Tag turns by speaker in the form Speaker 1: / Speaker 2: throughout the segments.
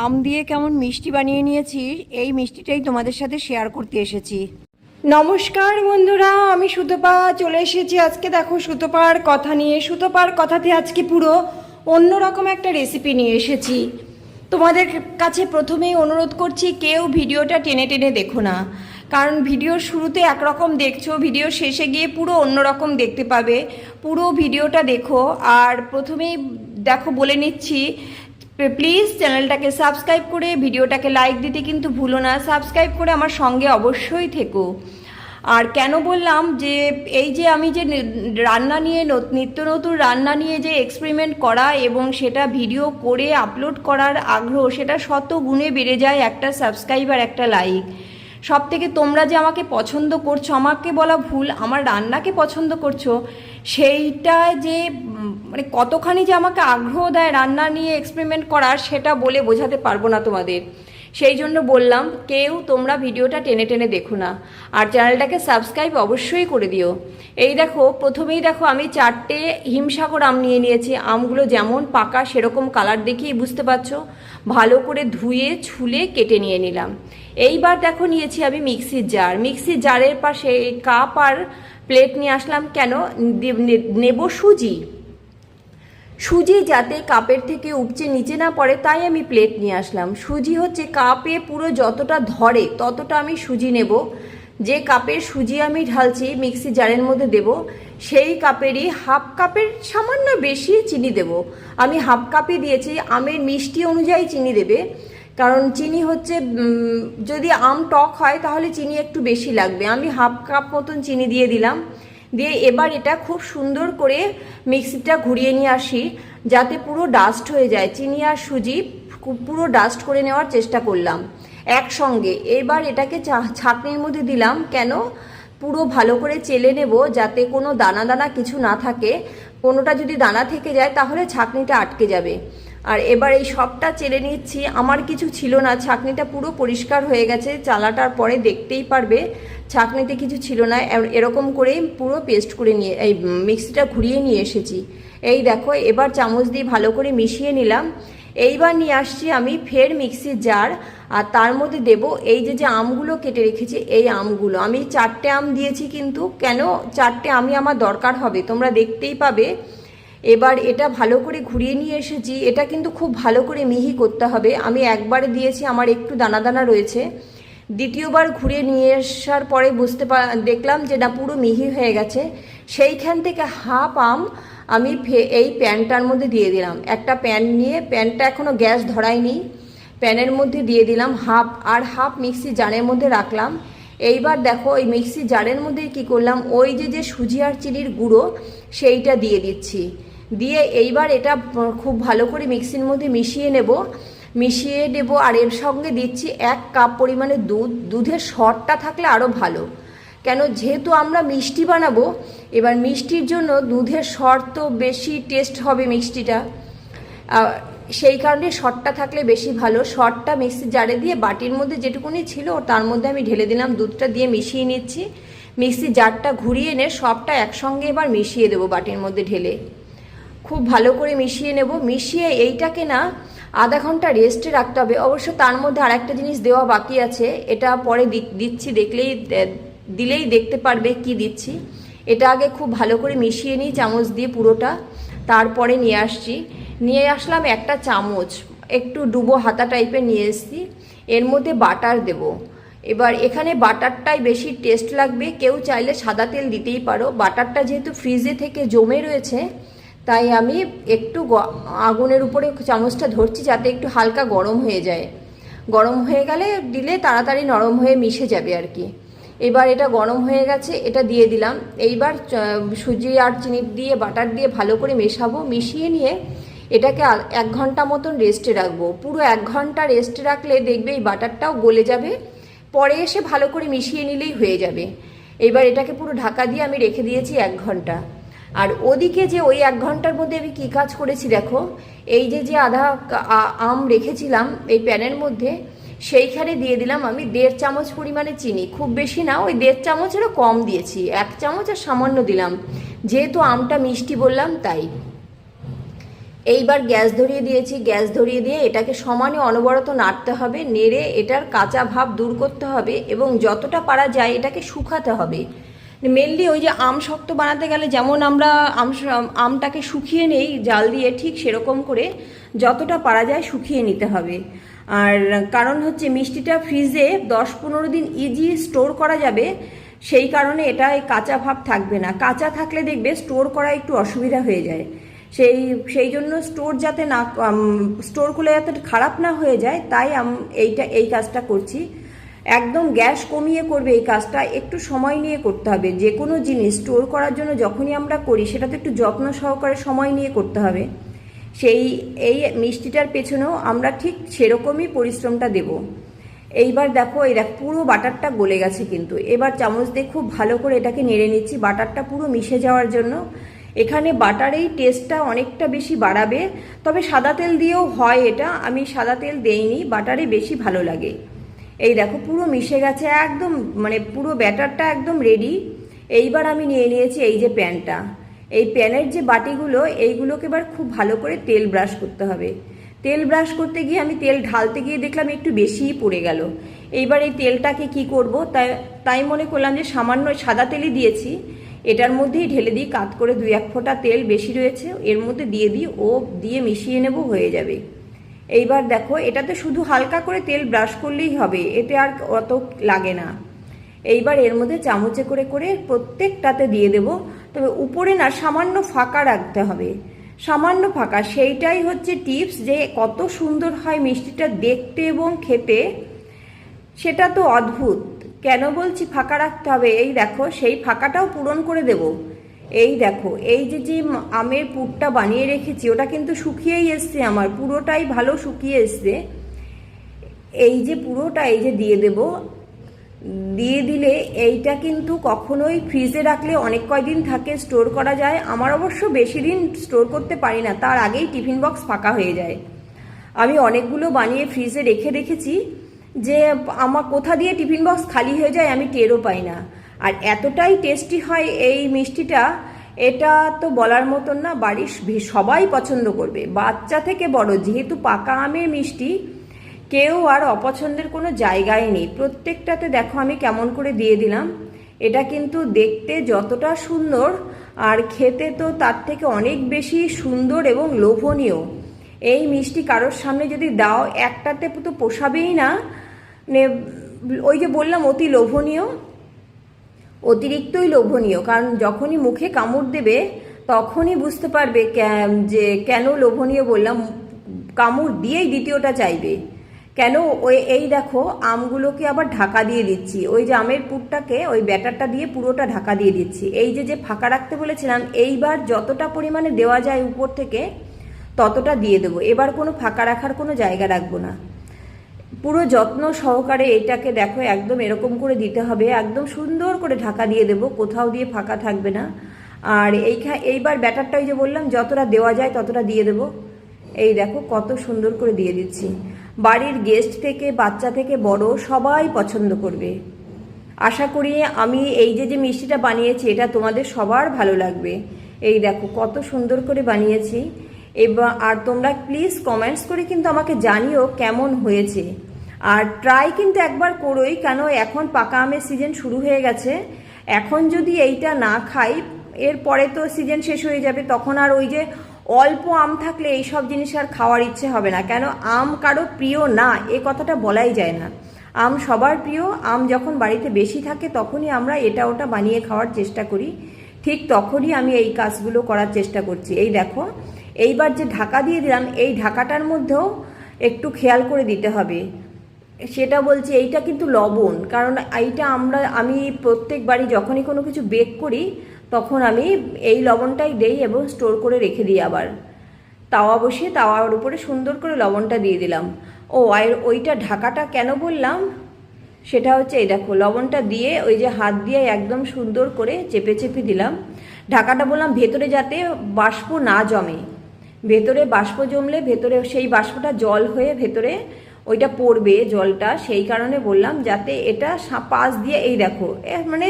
Speaker 1: আম দিয়ে কেমন মিষ্টি বানিয়ে নিয়েছি এই মিষ্টিটাই তোমাদের সাথে শেয়ার করতে এসেছি। নমস্কার বন্ধুরা, আমি সুতপা, চলে এসেছি আজকে দেখো সুতপার কথা নিয়ে। সুতপার কথাতে আজকে পুরো অন্যরকম একটা রেসিপি নিয়ে এসেছি। তোমাদের কাছে প্রথমেই অনুরোধ করছি, কেউ ভিডিওটা টেনে টেনে দেখো না। কারণ ভিডিওর শুরুতে একরকম দেখছ, ভিডিও শেষে গিয়ে পুরো অন্যরকম দেখতে পাবে। পুরো ভিডিওটা দেখো, আর প্রথমেই দেখো বলে নিচ্ছি প্লিজ চ্যানেলটাকে সাবস্ক্রাইব করে ভিডিওটাকে লাইক দিতে কিন্তু ভুলো না। সাবস্ক্রাইব করে আমার সঙ্গে অবশ্যই থেকো। আর কেন বললাম যে, এই যে আমি যে রান্না নিয়ে নত- নিত্য নতুন রান্না নিয়ে যে এক্সপেরিমেন্ট করা এবং সেটা ভিডিও করে আপলোড করার আগ্রহ, সেটা শত গুণে বেড়ে যায় একটা সাবস্ক্রাইব আর একটা লাইক সব থেকে তোমরা যে আমাকে পছন্দ করছ, আমাকে বলা ভুল, আমার রান্নাকে পছন্দ করছ সেইটা যে মানে কতখানি যে আমাকে আগ্রহ দেয় রান্না নিয়ে এক্সপেরিমেন্ট করার, সেটা বলে বোঝাতে পারব না তোমাদের। সেই জন্য বললাম, কেউ তোমরা ভিডিওটা টেনে টেনে দেখো না। আর চ্যানেলটাকে সাবস্ক্রাইব অবশ্যই করে দিও। এই দেখো, প্রথমেই দেখো আমি চারটে হিমসাগর আম নিয়ে নিয়েছি। আমগুলো যেমন পাকা, সেরকম কালার দেখেই বুঝতে পারছ। ভালো করে ধুয়ে, ছুলে কেটে নিয়ে নিলাম। এইবার দেখো নিয়েছি আমি মিক্সির জার। মিক্সির জারের পাশে কাপ আর প্লেট নিয়ে আসলাম কেন? নেব সুজি। সুজি যাতে কাপের থেকে উপচে নিচে না পড়ে, তাই আমি প্লেট নিয়ে আসলাম। সুজি হচ্ছে কাপে পুরো যতটা ধরে, ততটা আমি সুজি নেব। যে কাপের সুজি আমি ঢালছি, মিক্সি জারের মধ্যে দেব, সেই কাপেরই হাফ কাপের সামান্য বেশি চিনি দেব। আমি হাফ কাপই দিয়েছি, আমের মিষ্টি অনুযায়ী চিনি দেবে। কারণ চিনি হচ্ছে যদি আম টক হয়, তাহলে চিনি একটু বেশি লাগবে। আমি হাফ কাপ মতন চিনি দিয়ে দিলাম। দিয়ে এবার এটা খুব সুন্দর করে মিক্সিটা ঘুরিয়ে নিয়ে আসি, যাতে পুরো ডাস্ট হয়ে যায়। চিনি আর সুজি পুরো ডাস্ট করে নেওয়ার চেষ্টা করলাম একসঙ্গে। এবার এটাকে ছাঁকনির মধ্যে দিলাম, কেন? পুরো ভালো করে চেলে নেব যাতে কোনো দানা দানা কিছু না থাকে। কোনোটা যদি দানা থেকে যায়, তাহলে ছাঁকনিটা আটকে যাবে। আর এবার এই সবটা চেলে নিচ্ছি। আমার কিছু ছিল না, ছাঁকনিটা পুরো পরিষ্কার হয়ে গেছে, চালাটার পরে দেখতেই পারবে, ছাঁকনিতে কিছু ছিল না। এরকম করেই পুরো পেস্ট করে নিয়ে, এই মিক্সিটা ঘুরিয়ে নিয়ে এসেছি। এই দেখো, এবার চামচ দিয়ে ভালো করে মিশিয়ে নিলাম। এইবার নিয়ে আসছি আমি ফের মিক্সির জার আর তার মধ্যে দেব এই যে যে আমগুলো কেটে রেখেছি, এই আমগুলো। আমি চারটে আম দিয়েছি কিন্তু, কেন চারটে আমি আমার দরকার হবে? তোমরা দেখতেই পাবে। এবার এটা ভালো করে ঘুরিয়ে নিয়ে এসেছি। এটা কিন্তু খুব ভালো করে মিহি করতে হবে। আমি একবারে দিয়েছি, আমার একটু দানা দানা রয়েছে। দ্বিতীয়বার ঘুরিয়ে নিয়ে আসার পরে বুঝতে দেখলাম যে না, পুরো মিহি হয়ে গেছে। সেইখান থেকে হাফ আম আমি এই প্যানটার মধ্যে দিয়ে দিলাম। একটা প্যান নিয়ে, প্যানটা এখনও গ্যাস ধরায়নি। প্যানের মধ্যে দিয়ে দিলাম হাফ, আর হাফ মিক্সি জারের মধ্যে রাখলাম। এইবার দেখো এই মিক্সি জারের মধ্যে কি করলাম? ওই যে যে সুজি আর চিনির গুঁড়ো, সেইটা দিয়ে দিচ্ছি। দিয়ে এইবার এটা খুব ভালো করে মিক্সির মধ্যে মিশিয়ে নেব। মিশিয়ে নেব আর এর সঙ্গে দিচ্ছি এক কাপ পরিমাণে দুধ। দুধের সরটা থাকলে আরও ভালো। কেন যেহেতু আমরা মিষ্টি বানাবো, এবার মিষ্টির জন্য দুধের সর তো বেশি টেস্ট হবে মিষ্টিটা। সেই কারণে শটটা থাকলে বেশি ভালো। শটটা মিক্সির জারে দিয়ে বাটির মধ্যে যেটুকুনি ছিল, তার মধ্যে আমি ঢেলে দিলাম, দুধটা দিয়ে মিশিয়ে নিচ্ছি। মিক্সির জারটা ঘুরিয়ে এনে সবটা একসঙ্গে এবার মিশিয়ে দেবো বাটির মধ্যে ঢেলে। খুব ভালো করে মিশিয়ে নেব। মিশিয়ে এইটাকে না আধা ঘণ্টা রেস্টে রাখতে হবে। অবশ্য তার মধ্যে আরেকটা জিনিস দেওয়া বাকি আছে। এটা পরে দিচ্ছি, দেখলেই দিলেই দেখতে পারবে কি দিচ্ছি। এটা আগে খুব ভালো করে মিশিয়ে নিই, চামচ দিয়ে পুরোটা। তারপরে নিয়ে আসছি। নিয়ে আসলাম একটা চামচ। একটু ডুবো হাতা টাইপের নিয়ে এসেছি। এর মধ্যে বাটার দেব। এবার এখানে বাটারটাই বেশি টেস্ট লাগবে। কেউ চাইলে সাদা তেল দিতেই পারো। বাটারটা যেহেতু ফ্রিজে থেকে জমে রয়েছে তাই আমি একটু আগুনের উপরে চামচটা ধরছি যাতে একটু হালকা গরম হয়ে যায়। গরম হয়ে গেলে দিলে তাড়াতাড়ি নরম হয়ে মিশে যাবে আর কি। এবার এটা গরম হয়ে গেছে, এটা দিয়ে দিলাম। এইবার সুজি আর চিনি দিয়ে, বাটার দিয়ে ভালো করে মেশাবো। মিশিয়ে নিয়ে এটাকে এক ঘণ্টা মতন রেস্টে রাখব। পুরো এক ঘণ্টা রেস্টে রাখলে দেখবে এই বাটারটাও গলে যাবে। পরে এসে ভালো করে মিশিয়ে নিলেই হয়ে যাবে। এবার এটাকে পুরো ঢাকা দিয়ে আমি রেখে দিয়েছি এক ঘণ্টা। আর ওদিকে যে ওই এক ঘণ্টার মধ্যে আমি কী কাজ করেছি দেখো, এই যে যে আধা আম রেখেছিলাম এই প্যানের মধ্যে, সেইখানে দিয়ে দিলাম আমি দেড় চামচ পরিমাণে চিনি। খুব বেশি না, ওই দেড় চামচেরও কম দিয়েছি, এক চামচ আর সামান্য দিলাম। যেহেতু আমটা মিষ্টি বললাম, তাই। এইবার গ্যাস ধরিয়ে দিয়েছি, গ্যাস ধরিয়ে দিয়ে এটাকে সমানে অনবরত নাড়তে হবে, নেড়ে এটার কাঁচা ভাব দূর করতে হবে এবং যতটা পারা যায় এটাকে শুকাতে হবে। মেনলি ওই যে আম শক্ত বানাতে গেলে যেমন আমরা আম আমটাকে শুকিয়ে নেই, জাল দিয়ে ঠিক সেরকম করে যতটা পারা যায় শুকিয়ে নিতে হবে। আর কারণ হচ্ছে মিষ্টিটা ফ্রিজে দশ পনেরো দিন ইজি স্টোর করা যাবে, সেই কারণে এটা কাঁচা ভাব থাকবে না। কাঁচা থাকলে দেখবে স্টোর করা একটু অসুবিধা হয়ে যায়। সেই সেই জন্য স্টোর যাতে না স্টোর করলে যাতে খারাপ না হয়ে যায়, তাই আম- এইটা, এই কাজটা করছি। একদম গ্যাস কমিয়ে করবে এই কাজটা, একটু সময় নিয়ে করতে হবে। যে কোনো জিনিস স্টোর করার জন্য যখনই আমরা করি সেটা তো একটু যত্ন সহকারে সময় নিয়ে করতে হবে। সেই, এই মিষ্টিটার পেছনেও আমরা ঠিক সেরকমই পরিশ্রমটা দেব। এইবার দেখো, এই দেখ, পুরো বাটারটা গলে গেছে কিন্তু। এবার চামচ দিয়ে খুব ভালো করে এটাকে নেড়ে নিচ্ছি। বাটারটা পুরো মিশে যাওয়ার জন্য। এখানে বাটারেই টেস্টটা অনেকটা বেশি বাড়াবে। তবে সাদা তেল দিয়েও হয় এটা। আমি সাদা তেল দেইনি। বাটারে বেশি ভালো লাগে। এই দেখো, পুরো মিশে গেছে একদম মানে পুরো ব্যাটারটা একদম রেডি এইবার আমি নিয়ে নিয়েছি এই যে প্যানটা। এই প্যানের যে বাটিগুলো, এইগুলোকে এবার খুব ভালো করে তেল ব্রাশ করতে হবে। তেল ব্রাশ করতে গিয়ে আমি তেল ঢালতে গিয়ে দেখলাম একটু বেশিই পড়ে গেল। এইবার এই তেলটাকে কি করব? তাই তাই মনে করলাম যে সামান্য সাদা তেলই দিয়েছি। এটার মধ্যেই ঢেলে দিই, কাত করে দুই এক ফোঁটা তেল বেশি রয়েছে, এর মধ্যে দিয়ে দিই, ও দিয়ে মিশিয়ে নেব, হয়ে যাবে। এইবার দেখো, এটাতে শুধু হালকা করে তেল ব্রাশ করলেই হবে, এতে আর অত লাগে না। এইবার এর মধ্যে চামচে করে করে প্রত্যেকটাতে দিয়ে দেব। তবে উপরে না, সামান্য ফাঁকা রাখতে হবে। সামান্য ফাঁকা, সেইটাই হচ্ছে টিপস যে কত সুন্দর হয় মিষ্টিটা দেখতে এবং খেতে। সেটা তো অদ্ভুত। কেন বলছি ফাঁকা রাখতে হবে? এই দেখো, সেই ফাঁকাটাও পূরণ করে দেব। এই দেখো, এই যে যে আমের পুরটা বানিয়ে রেখেছি, ওটা কিন্তু শুকিয়েই এসছে আমার, পুরোটাই ভালো শুকিয়ে এসছে। এই যে পুরোটা এই যে দিয়ে দেব, দিয়ে দিলে এইটা কিন্তু কখনোই ফ্রিজে রাখলে অনেক কয়দিন থাকে, স্টোর করা যায়। আমার অবশ্য বেশি দিন স্টোর করতে পারি না, তার আগেই টিফিন বক্স ফাঁকা হয়ে যায়। আমি অনেকগুলো বানিয়ে ফ্রিজে রেখে রেখেছি যে, আমার কোথা দিয়ে টিফিন বক্স খালি হয়ে যায় আমি টেরও পাই না। আর এতটাই টেস্টি হয় এই মিষ্টিটা, এটা তো বলার মতন না, বাড়ির সবাই পছন্দ করবে। বাচ্চা থেকে বড়, যেহেতু পাকা আমের মিষ্টি, কেউ আর অপছন্দের কোনো জায়গায় নেই। প্রত্যেকটাতে দেখো আমি কেমন করে দিয়ে দিলাম। এটা কিন্তু দেখতে যতটা সুন্দর, আর খেতে তো তার থেকে অনেক বেশি সুন্দর এবং লোভনীয়। এই মিষ্টি কারোর সামনে যদি দাও, একটাতে তো পোষাবেই নে, ওই যে বললাম, অতি লোভনীয়। অতিরিক্তই লোভনীয়, কারণ যখনই মুখে কামড় দেবে, তখনই বুঝতে পারবে যে কেন লোভনীয় বললাম, কামড় দিয়েই দ্বিতীয়টা চাইবে। কেন ওই, এই দেখো, আমগুলোকে আবার ঢাকা দিয়ে দিচ্ছি, ওই যে আমের পুরটাকে ওই ব্যাটারটা দিয়ে পুরোটা ঢাকা দিয়ে দিচ্ছি। এই যে যে ফাঁকা রাখতে বলেছিলাম, এইবার যতটা পরিমাণে দেওয়া যায় উপর থেকে, ততটা দিয়ে দেবো। এবার কোনো ফাঁকা রাখার কোনো জায়গা রাখব না। পুরো যত্ন সহকারে এটাকে দেখো একদম এরকম করে দিতে হবে, একদম সুন্দর করে ঢাকা দিয়ে দেবো, কোথাও দিয়ে ফাঁকা থাকবে না। আর এইখা, এইবার ব্যাটারটা ওই যে বললাম, যতটা দেওয়া যায় ততটা দিয়ে দেবো। এই দেখো কত সুন্দর করে দিয়ে দিচ্ছি। বাড়ির গেস্ট থেকে, বাচ্চা থেকে, বড় সবাই পছন্দ করবে। আশা করি আমি এই যে যে মিষ্টিটা বানিয়েছি, এটা তোমাদের সবার ভালো লাগবে। এই দেখো কত সুন্দর করে বানিয়েছি। এবার, আর তোমরা প্লিজ কমেন্টস করে কিন্তু আমাকে জানিও কেমন হয়েছে। আর ট্রাই কিন্তু একবার করোই, কেন এখন পাকা আমের সিজন শুরু হয়ে গেছে। এখন যদি এইটা না খাই এরপরে তো সিজন শেষ হয়ে যাবে, তখন আর ওই যে অল্প আম থাকলে এই সব জিনিস আর খাওয়ার ইচ্ছে হবে না। কেন আম কারও প্রিয় না, এ কথাটা বলাই যায় না। আম সবার প্রিয়, আম যখন বাড়িতে বেশি থাকে তখনই আমরা এটা ওটা বানিয়ে খাওয়ার চেষ্টা করি। ঠিক তখনই আমি এই কাজগুলো করার চেষ্টা করছি। এই দেখো, এইবার যে ঢাকা দিয়ে দিলাম, এই ঢাকাটার মধ্যেও একটু খেয়াল করে দিতে হবে। সেটা বলছি, এইটা কিন্তু লবণ। কারণ এইটা আমরা, আমি প্রত্যেকবারই যখনই কোনো কিছু বেক করি, তখন আমি এই লবণটাই দেই এবং স্টোর করে রেখে দিই আবার। তাওয়া বসিয়ে তাওয়ার উপরে সুন্দর করে লবণটা দিয়ে দিলাম। ও, আর ওইটা ঢাকাটা কেন বললাম? সেটা হচ্ছে এই দেখো, লবণটা দিয়ে ওই যে হাত দিয়ে একদম সুন্দর করে চেপে চেপে দিলাম। ঢাকাটা বললাম ভেতরে যাতে বাষ্প না জমে। ভেতরে বাষ্প জমলে ভেতরে সেই বাষ্পটা জল হয়ে ভেতরে ওইটা পড়বে জলটা, সেই কারণে বললাম যাতে এটা পাশ দিয়ে, এই দেখো মানে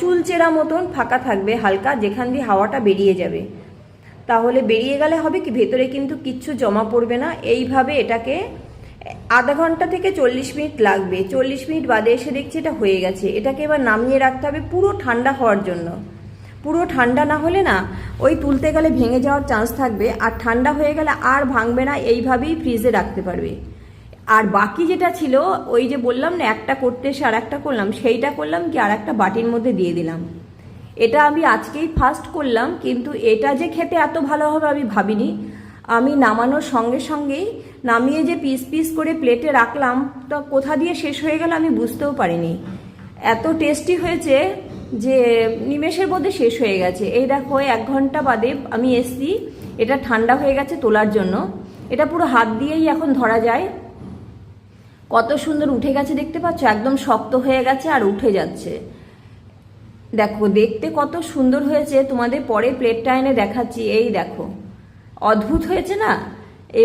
Speaker 1: চুলচেরা মতন ফাঁকা থাকবে, হালকা, যেখান দিয়ে হাওয়াটা বেরিয়ে যাবে। তাহলে বেরিয়ে গেলে হবে কি, ভেতরে কিন্তু কিচ্ছু জমা পড়বে না। এইভাবে এটাকে আধা ঘণ্টা থেকে চল্লিশ মিনিট লাগবে। চল্লিশ মিনিট বাদে এসে দেখছি এটা হয়ে গেছে। এটাকে এবার নামিয়ে রাখতে হবে পুরো ঠান্ডা হওয়ার জন্য। পুরো ঠান্ডা না হলে না, ওই তুলতে গেলে ভেঙে যাওয়ার চান্স থাকবে। আর ঠান্ডা হয়ে গেলে আর ভাঙবে না, এইভাবেই ফ্রিজে রাখতে পারবে। আর বাকি যেটা ছিল, ওই যে বললাম না, একটা করতে এসে আর একটা করলাম, সেইটা করলাম কি আর একটা বাটির মধ্যে দিয়ে দিলাম। এটা আমি আজকেই ফার্স্ট করলাম, কিন্তু এটা যে খেতে এত ভালো হবে আমি ভাবিনি। আমি নামানোর সঙ্গে সঙ্গেই নামিয়ে যে পিস পিস করে প্লেটে রাখলাম, তা কোথা দিয়ে শেষ হয়ে গেল আমি বুঝতেও পারিনি। এত টেস্টি হয়েছে যে নিমেষের মধ্যে শেষ হয়ে গেছে। এই দেখো, এক ঘণ্টা বাদে আমি এসছি, এটা ঠান্ডা হয়ে গেছে তোলার জন্য। এটা পুরো হাত দিয়েই এখন ধরা যায়। কত সুন্দর উঠে গেছে দেখতে পাচ্ছ? একদম শক্ত হয়ে গেছে আর উঠে যাচ্ছে। দেখো, দেখতে কত সুন্দর হয়েছে। তোমাদের পরে প্লেটটা এনে দেখাচ্ছি। এই দেখো, অদ্ভুত হয়েছে না?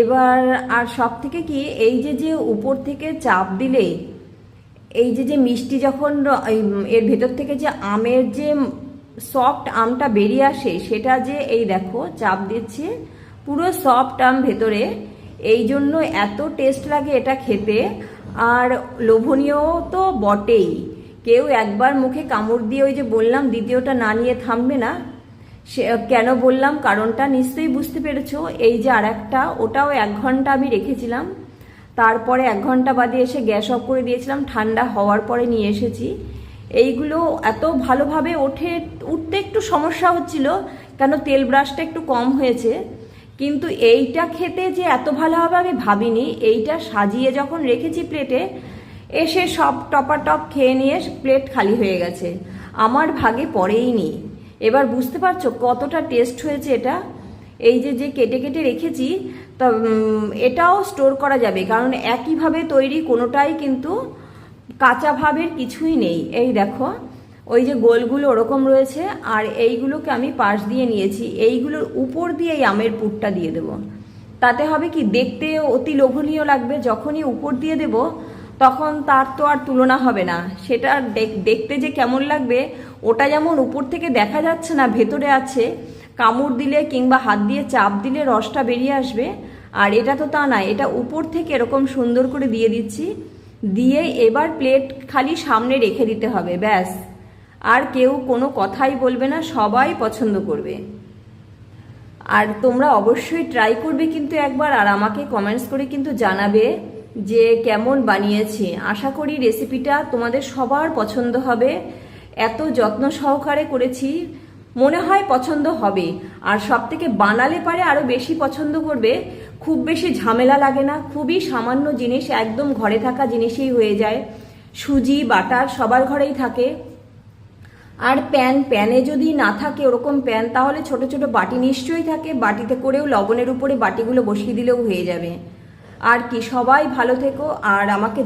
Speaker 1: এবার আর সব থেকে কি, এই যে যে উপর থেকে চাপ দিলে, এই যে যে মিষ্টি যখন এর ভেতর থেকে যে আমের যে সফট আমটা বেরিয়ে আসে, সেটা যে, এই দেখো, চাপ দিচ্ছে, পুরো সফট আম ভেতরে। এই জন্য এত টেস্ট লাগে এটা খেতে। আর লোভনীয় তো বটেই। কেউ একবার মুখে কামড় দিয়ে ওই যে বললাম, দ্বিতীয়টা না নিয়ে থামবে না। সে, কেন বললাম? কারণটা নিশ্চয়ই বুঝতে পেরেছ। এই যে আর একটা ওটাও এক ঘণ্টা আমি রেখেছিলাম। তারপরে এক ঘণ্টা বাদে এসে গ্যাস অফ করে দিয়েছিলাম, ঠান্ডা হওয়ার পরে নিয়ে এসেছি। এইগুলো এত ভালোভাবে ওঠে, উঠতে একটু সমস্যা হচ্ছিল, কেন তেল ব্রাশটা একটু কম হয়েছে। কিন্তু এইটা খেতে যে এত ভালো হবে আমি ভাবিনি। এইটা সাজিয়ে যখন রেখেছি প্লেটে, এসে সব টপা টপ খেয়ে নিয়ে প্লেট খালি হয়ে গেছে। আমার ভাগে পড়েই নি। এবার বুঝতে পারছ কতটা টেস্ট হয়েছে এটা? এই যে যে কেটে কেটে রেখেছি, তা এটাও স্টোর করা যাবে। কারণ একইভাবে তৈরি কোনোটাই কিন্তু কাঁচা ভাবের কিছুই নেই। এই দেখো ওই যে গোলগুলো ওরকম রয়েছে, আর এইগুলোকে আমি পাশ দিয়ে নিয়েছি। এইগুলোর উপর দিয়ে এই আমের পুরটা দিয়ে দেব। তাতে হবে কি, দেখতে অতি লোভনীয় লাগবে। যখনই উপর দিয়ে দেব, তখন তার তো আর তুলনা হবে না। সেটা দেখ- দেখতে যে কেমন লাগবে, ওটা যেমন উপর থেকে দেখা যাচ্ছে না, ভেতরে আছে, কামড় দিলে কিংবা হাত দিয়ে চাপ দিলে রসটা বেরিয়ে আসবে। আর এটা তো তা না, এটা উপর থেকে এরকম সুন্দর করে দিয়ে দিচ্ছি। দিয়ে এবার প্লেট খালি সামনে রেখে দিতে হবে, ব্যাস। আর কেউ কোনো কথাই বলবে না, সবাই পছন্দ করবে। আর তোমরা অবশ্যই ট্রাই করবে কিন্তু একবার, আর আমাকে কমেন্টস করে কিন্তু জানাবে যে কেমন বানিয়েছি। আশা করি রেসিপিটা তোমাদের সবার পছন্দ হবে। এত যত্ন সহকারে করেছি, মনে হয় পছন্দ হবে। আর সব থেকে বানালে পারে আরও বেশি পছন্দ করবে। খুব বেশি ঝামেলা লাগে না, খুবই সামান্য জিনিস, একদম ঘরে থাকা জিনিসেই হয়ে যায়। সুজি, বাটার সবার ঘরেই থাকে। আর প্যান, প্যানে যদি না থাকে ওরকম প্যান, তাহলে ছোট ছোট বাটি নিশ্চয়ই থাকে। বাটিতে করেও লবণের উপরে বাটিগুলো বসিয়ে দিলেও হয়ে যাবে। আর কি, সবাই ভালো থেকো। আর আমাকে